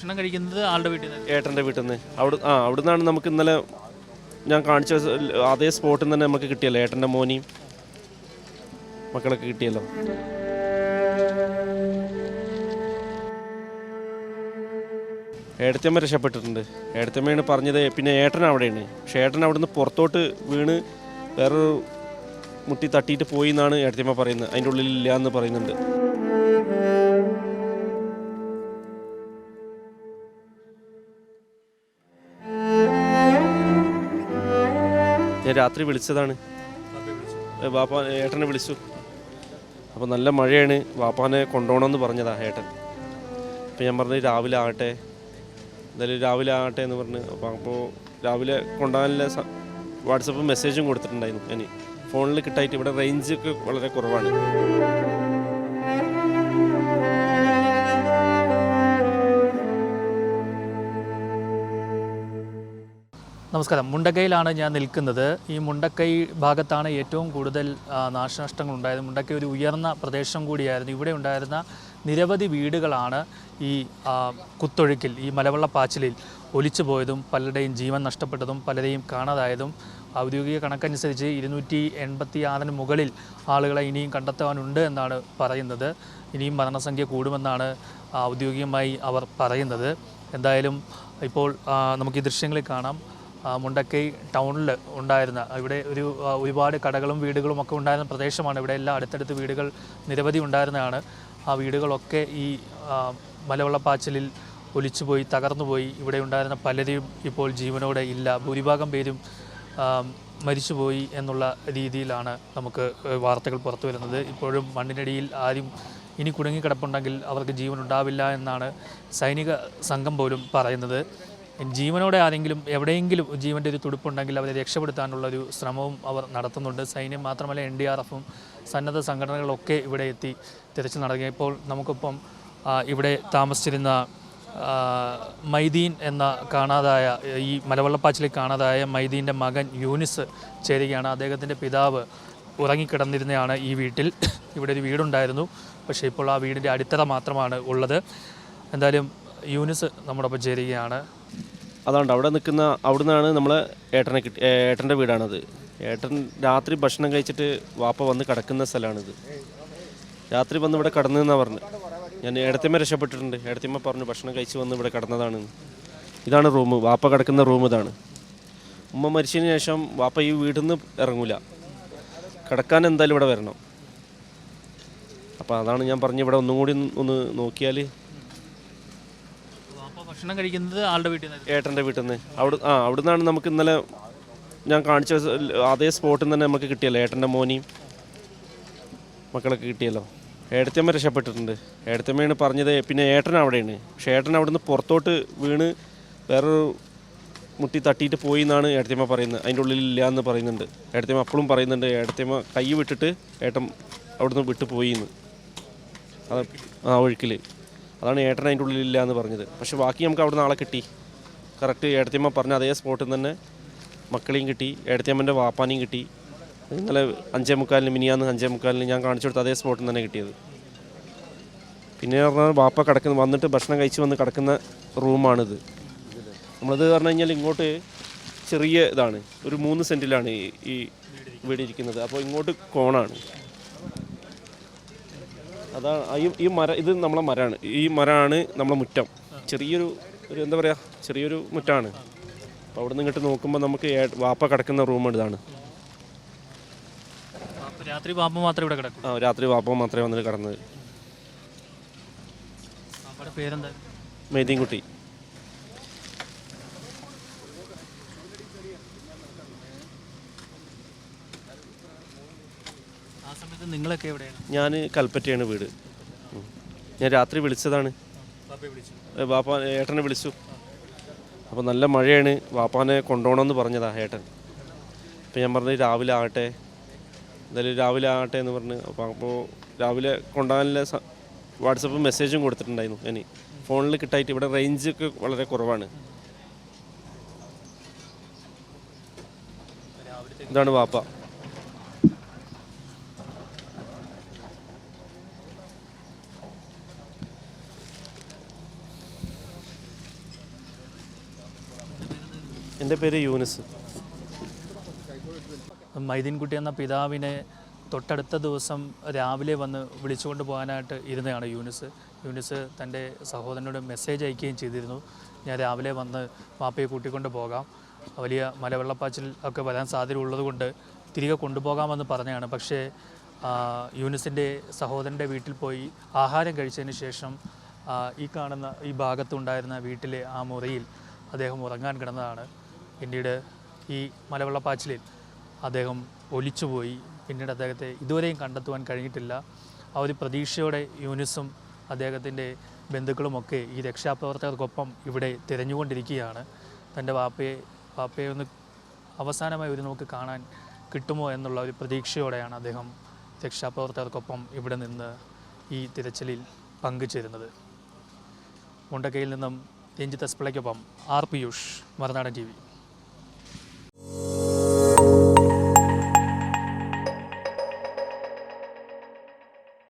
ഭക്ഷണം കഴിക്കുന്നത് ആളുടെ വീട്ടിൽ നിന്ന് ഏട്ടന്റെ വീട്ടിൽ നിന്ന്. അവിടെ ആ അവിടെ നിന്നാണ് നമുക്ക് ഇന്നലെ ഞാൻ കാണിച്ച അതേ സ്പോട്ടിൽ നിന്ന് തന്നെ നമുക്ക് കിട്ടിയല്ലോ ഏട്ടന്റെ മോനെയും മക്കളൊക്കെ കിട്ടിയല്ലോ. ഏടത്തമ്മ രക്ഷപ്പെട്ടിട്ടുണ്ട്. ഏടത്തമ്മയാണ് പറഞ്ഞത് പിന്നെ ഏട്ടൻ അവിടെയാണ്. പക്ഷേ ഏട്ടൻ അവിടുന്ന് പുറത്തോട്ട് വീണ് വേറൊരു മുട്ടി തട്ടിയിട്ട് പോയി എന്നാണ് ഏടത്തമ്മ പറയുന്നത്. അതിന്റെ ഉള്ളിൽ ഇല്ല എന്ന് പറയുന്നുണ്ട്. ഞാൻ രാത്രി വിളിച്ചതാണ്. വാപ്പ ഏട്ടനെ വിളിച്ചു. അപ്പോൾ നല്ല മഴയാണ്. വാപ്പാനെ കൊണ്ടുപോകണമെന്ന് പറഞ്ഞതാ ഏട്ടൻ. അപ്പോൾ ഞാൻ പറഞ്ഞു രാവിലെ ആകട്ടെ. എന്തായാലും രാവിലെ ആകട്ടെ എന്ന് പറഞ്ഞ്. അപ്പോൾ അപ്പോൾ രാവിലെ കൊണ്ടുപോകാനുള്ള വാട്സപ്പ് മെസ്സേജും കൊടുത്തിട്ടുണ്ടായിരുന്നു. ഇനി ഫോണിൽ കിട്ടായിട്ട് ഇവിടെ റേഞ്ച് ഒക്കെ വളരെ കുറവാണ്. നമസ്കാരം. മുണ്ടക്കൈയിലാണ് ഞാൻ നിൽക്കുന്നത്. ഈ മുണ്ടക്കൈ ഭാഗത്താണ് ഏറ്റവും കൂടുതൽ നാശനഷ്ടങ്ങൾ ഉണ്ടായത് മുണ്ടക്കൈ ഒരു ഉയർന്ന പ്രദേശം കൂടിയായിരുന്നു. ഇവിടെ ഉണ്ടായിരുന്ന നിരവധി വീടുകളാണ് ഈ കുത്തൊഴുക്കിൽ ഈ മലവെള്ളപ്പാച്ചിലിൽ ഒലിച്ചു പോയതും പലരുടെയും ജീവൻ നഷ്ടപ്പെട്ടതും പലരെയും കാണാതായതും ഔദ്യോഗിക കണക്കനുസരിച്ച് ഇരുന്നൂറ്റി എൺപത്തി ആറിന് മുകളിൽ ആളുകളെ ഇനിയും കണ്ടെത്താനുണ്ട് എന്നാണ് പറയുന്നത്. ഇനിയും മരണസംഖ്യ കൂടുമെന്നാണ് ഔദ്യോഗികമായി അവർ പറയുന്നത്. എന്തായാലും ഇപ്പോൾ നമുക്ക് ഈ ദൃശ്യങ്ങളിൽ കാണാം. മുണ്ടക്കൈ ടൗണിൽ ഉണ്ടായിരുന്ന ഇവിടെ ഒരു ഒരുപാട് കടകളും വീടുകളും ഒക്കെ ഉണ്ടായിരുന്ന പ്രദേശമാണ്. ഇവിടെ എല്ലാം അടുത്തടുത്ത് വീടുകൾ നിരവധി ഉണ്ടായിരുന്നതാണ്. ആ വീടുകളൊക്കെ ഈ മലവെള്ളപ്പാച്ചിലിൽ ഒലിച്ചുപോയി തകർന്നുപോയി. ഇവിടെ ഉണ്ടായിരുന്ന പലരും ഇപ്പോൾ ജീവനോടെ ഇല്ല. ഭൂരിഭാഗം പേരും മരിച്ചുപോയി എന്നുള്ള രീതിയിലാണ് നമുക്ക് വാർത്തകൾ പുറത്തു വരുന്നത്. ഇപ്പോഴും മണ്ണിനടിയിൽ ആരും ഇനി കുടുങ്ങിക്കിടപ്പുണ്ടെങ്കിൽ അവർക്ക് ജീവൻ ഉണ്ടാവില്ല എന്നാണ് സൈനിക സംഘം പോലും പറയുന്നത്. ജീവനോടെ ആരെങ്കിലും എവിടെയെങ്കിലും ജീവന്റെ ഒരു തുടുപ്പുണ്ടെങ്കിൽ അവരെ രക്ഷപ്പെടുത്താനുള്ള ഒരു ശ്രമവും അവർ നടത്തുന്നുണ്ട്. സൈന്യം മാത്രമല്ല എൻ ഡി ആർ എഫും സന്നദ്ധ സംഘടനകളൊക്കെ ഇവിടെ എത്തി തിരച്ചിൽ നടക്കുക ഇപ്പോൾ നമുക്കിപ്പം ഇവിടെ താമസിച്ചിരുന്ന മൈദീൻ എന്ന കാണാതായ ഈ മലവെള്ളപ്പാച്ചിലിൽ കാണാതായ മൈദീന്റെ മകൻ യൂനിസ് ചേരുകയാണ്. അദ്ദേഹത്തിന്റെ പിതാവ് ഉറങ്ങിക്കിടന്നിരുന്നതാണ് ഈ വീട്ടിൽ. ഇവിടെ ഒരു വീടുണ്ടായിരുന്നു. പക്ഷേ ഇപ്പോൾ ആ വീടിന്റെ അടിത്തറ മാത്രമാണ് ഉള്ളത്. എന്തായാലും യൂനിസ് നമ്മോടൊപ്പം ചേരുകയാണ്. അതുകൊണ്ട് അവിടെ നിൽക്കുന്ന അവിടെ നിന്നാണ് നമ്മളെ ഏട്ടനെ കിട്ടി ഏട്ടന്റെ വീടാണത്. ഏട്ടൻ രാത്രി ഭക്ഷണം കഴിച്ചിട്ട് വാപ്പ വന്ന് കിടക്കുന്ന സ്ഥലമാണിത് രാത്രി വന്ന് ഇവിടെ കിടന്നതെന്നാണ് പറഞ്ഞു. ഞാൻ ഏടത്തിമ്മ രക്ഷപ്പെട്ടിട്ടുണ്ട്. ഏടത്തിമ്മ പറഞ്ഞു ഭക്ഷണം കഴിച്ച് വന്ന് ഇവിടെ കിടന്നതാണ്. ഇതാണ് റൂം വാപ്പ കിടക്കുന്ന റൂം ഇതാണ്. ഉമ്മ മരിച്ചതിന് ശേഷം വാപ്പ ഈ വീട്ടിൽ നിന്ന് ഇറങ്ങൂല. കിടക്കാൻ എന്തായാലും ഇവിടെ വരണം. അപ്പോൾ അതാണ് ഞാൻ പറഞ്ഞ് ഇവിടെ ഒന്നും കൂടി ഒന്ന് നോക്കിയാൽ ഭക്ഷണം കഴിക്കുന്നത് ആളുടെ വീട്ടിൽ നിന്ന് ഏട്ടന്റെ വീട്ടിൽ നിന്ന്. അവിടെ ആ അവിടെ നിന്നാണ് നമുക്ക് ഇന്നലെ ഞാൻ കാണിച്ച അതേ സ്പോട്ടിൽ നിന്ന് തന്നെ നമുക്ക് കിട്ടിയല്ലോ ഏട്ടന്റെ മോനെയും മക്കളൊക്കെ കിട്ടിയല്ലോ. ഏടത്തമ്മ രക്ഷപ്പെട്ടിട്ടുണ്ട്. ഏടത്തമ്മയാണ് പറഞ്ഞത് പിന്നെ ഏട്ടൻ അവിടെയാണ്. പക്ഷേ ഏട്ടൻ നിന്ന് പുറത്തോട്ട് വീണ് വേറൊരു മുട്ടി തട്ടിയിട്ട് പോയി എന്നാണ് ഏടത്തമ്മ പറയുന്നത്. അതിന്റെ ഉള്ളിൽ ഇല്ല എന്ന് പറയുന്നുണ്ട്. ഏടത്തമ്മ അപ്പോഴും പറയുന്നുണ്ട് ഏടത്തമ്മ കൈ വിട്ടിട്ട് ഏട്ടൻ അവിടുന്ന് വിട്ടു പോയി എന്ന്. അത് ആ ഒഴുക്കിൽ അതാണ് ഏട്ടൻ അതിന്റെ ഉള്ളിലില്ല എന്ന് പറഞ്ഞത്. പക്ഷെ ബാക്കി നമുക്ക് അവിടെ നാളെ കിട്ടി. കറക്റ്റ് ഏടത്തിയമ്മ പറഞ്ഞ അതേ സ്പോട്ടിൽ നിന്ന് തന്നെ മക്കളെയും കിട്ടി. ഏടത്തിയമ്മന്റെ വാപ്പാനെയും കിട്ടി. ഇന്നലെ അഞ്ചേ മുക്കാലിന് മിനിയാന്ന് അഞ്ചേ മുക്കാലിന് ഞാൻ കാണിച്ചു കൊടുത്ത അതേ സ്പോട്ടിൽ തന്നെ കിട്ടിയത്. പിന്നെ പറഞ്ഞാൽ വാപ്പ കിടക്കുന്ന വന്നിട്ട് ഭക്ഷണം കഴിച്ച് വന്ന് കിടക്കുന്ന റൂമാണിത് നമ്മളിത് പറഞ്ഞു കഴിഞ്ഞാൽ ഇങ്ങോട്ട് ചെറിയ ഇതാണ്. ഒരു മൂന്ന് സെന്റിലാണ് ഈ വീടിരിക്കുന്നത്. അപ്പോൾ ഇങ്ങോട്ട് കോണാണ്. അതാണ് ഈ ഈ മര ഇത് നമ്മളെ മരമാണ് ഈ മരമാണ് നമ്മളെ മുറ്റം. ചെറിയൊരു ഒരു എന്താ പറയുക ചെറിയൊരു മുറ്റാണ്. അപ്പോൾ അവിടെ നിന്ന് ഇങ്ങോട്ട് നോക്കുമ്പോൾ നമുക്ക് വാപ്പ കിടക്കുന്ന റൂം ഇതാണ്. രാത്രി വാപ്പ മാത്രമേ ഇവിടെ കിടക്കും. ആ രാത്രി വാപ്പ മാത്രമേ വന്നിട്ട് കിടന്നത്. പേരെന്താ? മെയ്തീൻകുട്ടി നിങ്ങളൊക്കെ എവിടെയാണ്? ഞാൻ കൽപ്പറ്റയാണ് വീട്. ഞാൻ രാത്രി വിളിച്ചതാണ്. വാപ്പ ഏട്ടനെ വിളിച്ചു. അപ്പോൾ നല്ല മഴയാണ്. വാപ്പാനെ കൊണ്ടുപോകണമെന്ന് പറഞ്ഞതാ ഏട്ടൻ. അപ്പോൾ ഞാൻ പറഞ്ഞു രാവിലെ ആകട്ടെ. എന്തായാലും രാവിലെ ആകട്ടെ എന്ന് പറഞ്ഞ്. അപ്പോൾ അപ്പോൾ രാവിലെ കൊണ്ടുപോകാനുള്ള വാട്സപ്പ് മെസ്സേജും കൊടുത്തിട്ടുണ്ടായിരുന്നു. ഇനി ഫോണിൽ കിട്ടായിട്ട് ഇവിടെ റേഞ്ച് ഒക്കെ വളരെ കുറവാണ്. ഇതാണ് വാപ്പ എന്റെ പേര് യൂനിസ്. മൈദീൻകുട്ടി എന്ന പിതാവിനെ തൊട്ടടുത്ത ദിവസം രാവിലെ വന്ന് വിളിച്ചുകൊണ്ട് പോകാനായിട്ട് ഇരുന്നതാണ് യൂനിസ്. യൂനിസ് തന്റെ സഹോദരനോട് മെസ്സേജ് അയക്കുകയും ചെയ്തിരുന്നു. ഞാൻ രാവിലെ വന്ന് വാപ്പയെ കൂട്ടിക്കൊണ്ട് പോകാം. വലിയ മലവെള്ളപ്പാച്ചിൽ ഒക്കെ വരാൻ സാധ്യത ഉള്ളതുകൊണ്ട് തിരികെ കൊണ്ടുപോകാമെന്ന് പറഞ്ഞതാണ് പക്ഷേ യൂനിസിന്റെ സഹോദരന്റെ വീട്ടിൽ പോയി ആഹാരം കഴിച്ചതിന് ശേഷം ഈ കാണുന്ന ഈ ഭാഗത്തുണ്ടായിരുന്ന വീട്ടിലെ ആ മുറിയിൽ അദ്ദേഹം ഉറങ്ങാൻ കിടന്നതാണ്. പിന്നീട് ഈ മലവെള്ളപ്പാച്ചിലിൽ അദ്ദേഹം ഒലിച്ചുപോയി. പിന്നീട് അദ്ദേഹത്തെ ഇതുവരെയും കണ്ടെത്തുവാൻ കഴിഞ്ഞിട്ടില്ല. ആ ഒരു പ്രതീക്ഷയോടെ യൂനിസും അദ്ദേഹത്തിന്റെ ബന്ധുക്കളുമൊക്കെ ഈ രക്ഷാപ്രവർത്തകർക്കൊപ്പം ഇവിടെ തിരഞ്ഞുകൊണ്ടിരിക്കുകയാണ്. തന്റെ വാപ്പയെ വാപ്പയെ ഒന്ന് അവസാനമായി ഒരു നമുക്ക് കാണാൻ കിട്ടുമോ എന്നുള്ള ഒരു പ്രതീക്ഷയോടെയാണ് അദ്ദേഹം രക്ഷാപ്രവർത്തകർക്കൊപ്പം ഇവിടെ നിന്ന് ഈ തിരച്ചിലിൽ പങ്കുചേരുന്നത്. മുണ്ടക്കയിൽ നിന്നും Ranjith എസ്പിളയ്ക്കൊപ്പം R Piyush Marunadan T V.